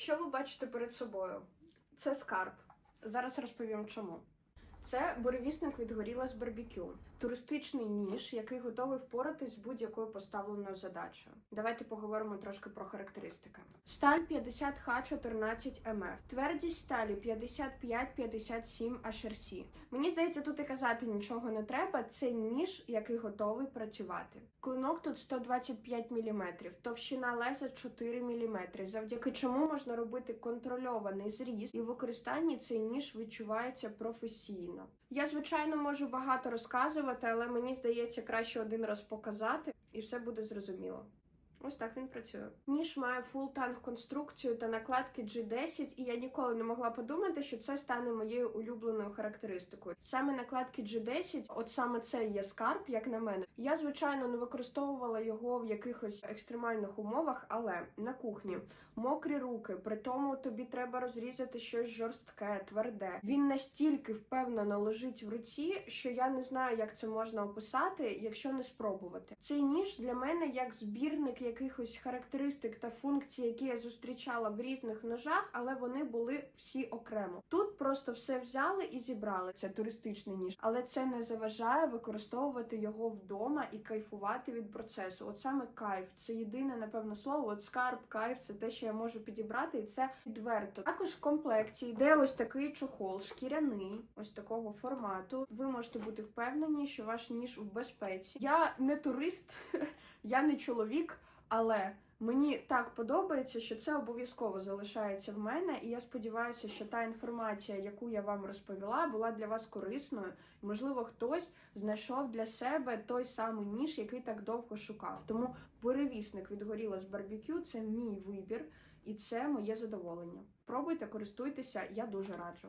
Що ви бачите перед собою? Це скарб. Зараз розповім чому. Це буревісник від горіла з барбекю. Туристичний ніж, який готовий впоратись з будь-якою поставленою задачею. Давайте поговоримо трошки про характеристики. Сталь 50Х14 МФ. Твердість сталі 55-57 HRC. Мені здається, тут і казати нічого не треба. Це ніж, який готовий працювати. Клинок тут 125 мм, товщина леза 4 мм, завдяки чому можна робити контрольований зріз, і в використанні цей ніж відчувається професійно. Я, звичайно, можу багато розказувати, але мені здається, краще один раз показати, і все буде зрозуміло. Ось так він працює. Ніж має фул танк конструкцію та накладки G10, і я ніколи не могла подумати, що це стане моєю улюбленою характеристикою. Саме накладки G10, от саме це є скарб, як на мене. Я звичайно не використовувала його в якихось екстремальних умовах, але на кухні мокрі руки, при тому тобі треба розрізати щось жорстке, тверде. Він настільки впевнено лежить в руці, що я не знаю, як це можна описати, якщо не спробувати. Цей ніж для мене як збірник якихось характеристик та функцій, які я зустрічала в різних ножах, але вони були всі окремо. Тут просто все взяли і зібрали. Це туристичний ніж, але це не заважає використовувати його вдома і кайфувати від процесу. От саме кайф, це єдине, напевно, слово. От скарб, кайф, це те, що я можу підібрати, і це відверто. Також в комплекті йде ось такий чохол, шкіряний, ось такого формату. Ви можете бути впевнені, що ваш ніж в безпеці. Я не турист, я не чоловік, але. Мені так подобається, що це обов'язково залишається в мене, і я сподіваюся, що та інформація, яку я вам розповіла, була для вас корисною. Можливо, хтось знайшов для себе той самий ніж, який так довго шукав. Тому буревісник від горіла з барбекю це мій вибір, і це моє задоволення. Пробуйте, користуйтеся, я дуже раджу.